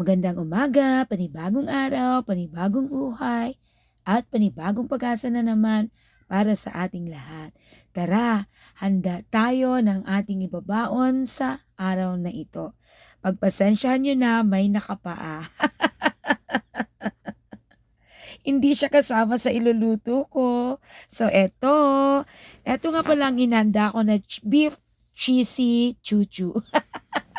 Magandang umaga, panibagong araw, panibagong buhay, at panibagong pag-asa na naman para sa ating lahat. Tara, handa tayo ng ating ibabaon sa araw na ito. Pagpasensyahan nyo na may nakapaa. Hindi siya kasama sa iluluto ko. So, eto. Eto nga palang inanda ko na beef cheesy chuchu.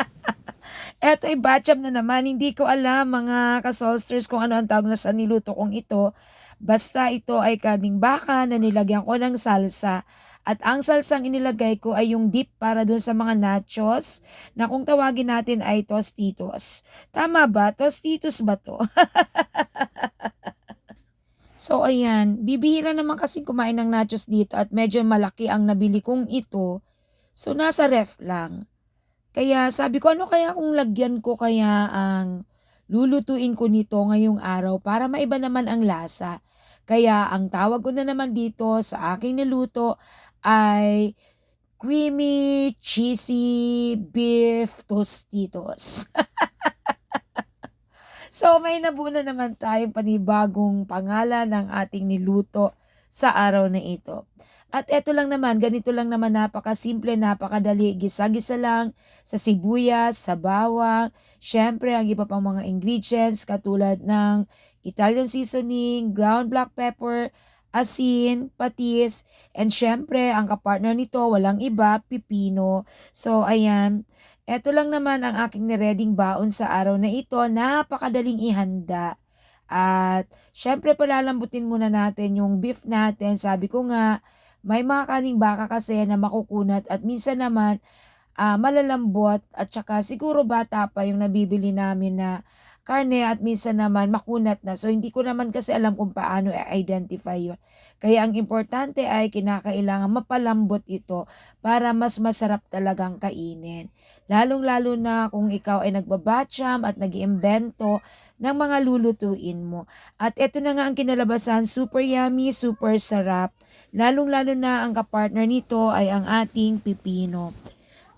Eto ay batcham na naman. Hindi ko alam mga kasolsters kung ano ang tawag na sa niluto kong ito. Basta ito ay karning baka na nilagyan ko ng salsa. At ang salsang inilagay ko ay yung dip para dun sa mga nachos na kung tawagin natin ay tostitos. Tama ba? Tostitos ba to? so ayan, bibihira naman kasi kumain ng nachos dito at medyo malaki ang nabili kong ito. So nasa ref lang. Kaya sabi ko, ano kaya kung lagyan ko kaya ang lulutuin ko nito ngayong araw para maiba naman ang lasa. Kaya ang tawag ko na naman dito sa aking niluto ay creamy, cheesy beef tostitos. so may nabuna naman tayong panibagong pangalan ng ating niluto sa araw na ito. At eto lang naman, ganito lang naman napakasimple, napakadali. Gisa-gisa lang sa sibuyas, sa bawang, syempre ang iba pang mga ingredients katulad ng Italian seasoning, ground black pepper, asin, patis, and syempre ang kapartner nito walang iba, pipino. So ayan, eto lang naman ang aking nireding baon sa araw na ito. Napakadaling ihanda. At syempre palalambutin muna natin yung beef natin. Sabi ko nga, may mga kaning baka kasi na makukunat at minsan naman uh, malalambot at saka siguro bata pa yung nabibili namin na karne at minsan naman makunat na. So hindi ko naman kasi alam kung paano i-identify yun. Kaya ang importante ay kinakailangan mapalambot ito para mas masarap talagang kainin. Lalong-lalo na kung ikaw ay nagbabatcham at nag iimbento ng mga lulutuin mo. At ito na nga ang kinalabasan, super yummy, super sarap. Lalong-lalo na ang kapartner nito ay ang ating pipino.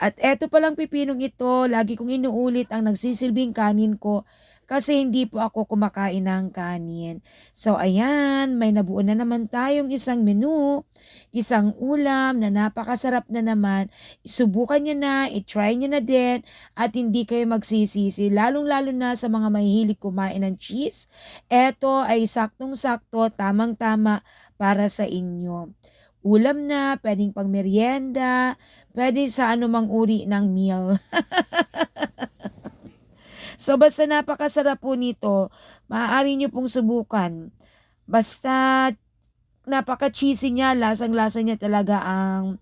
At eto palang pipinong ito, lagi kong inuulit ang nagsisilbing kanin ko kasi hindi po ako kumakain ng kanin. So ayan, may nabuo na naman tayong isang menu, isang ulam na napakasarap na naman. Isubukan nyo na, itry nyo na din at hindi kayo magsisisi, lalong-lalo na sa mga mahihilig kumain ng cheese. Ito ay saktong-sakto, tamang-tama para sa inyo ulam na, pwedeng pang merienda, pwede sa anumang uri ng meal. So basta napakasarap po nito, maaari nyo pong subukan. Basta napaka-cheesy niya, lasang-lasa niya talaga ang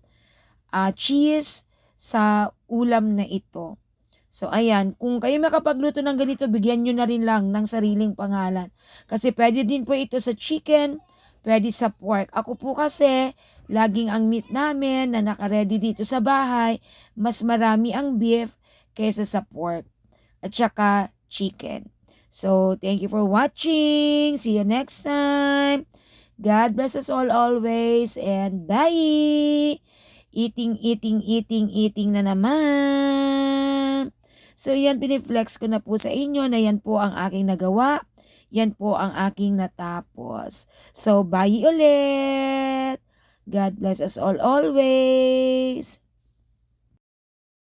uh, cheese sa ulam na ito. So ayan, kung kayo makapagluto ng ganito, bigyan nyo na rin lang ng sariling pangalan. Kasi pwede din po ito sa chicken, pwede sa pork. Ako po kasi, laging ang meat namin na nakaredy dito sa bahay, mas marami ang beef kaysa sa pork at saka chicken. So, thank you for watching. See you next time. God bless us all always and bye! Eating, eating, eating, eating na naman. So, yan, piniflex ko na po sa inyo na yan po ang aking nagawa. Yan po ang aking natapos. So, bye ulit! God bless us all always!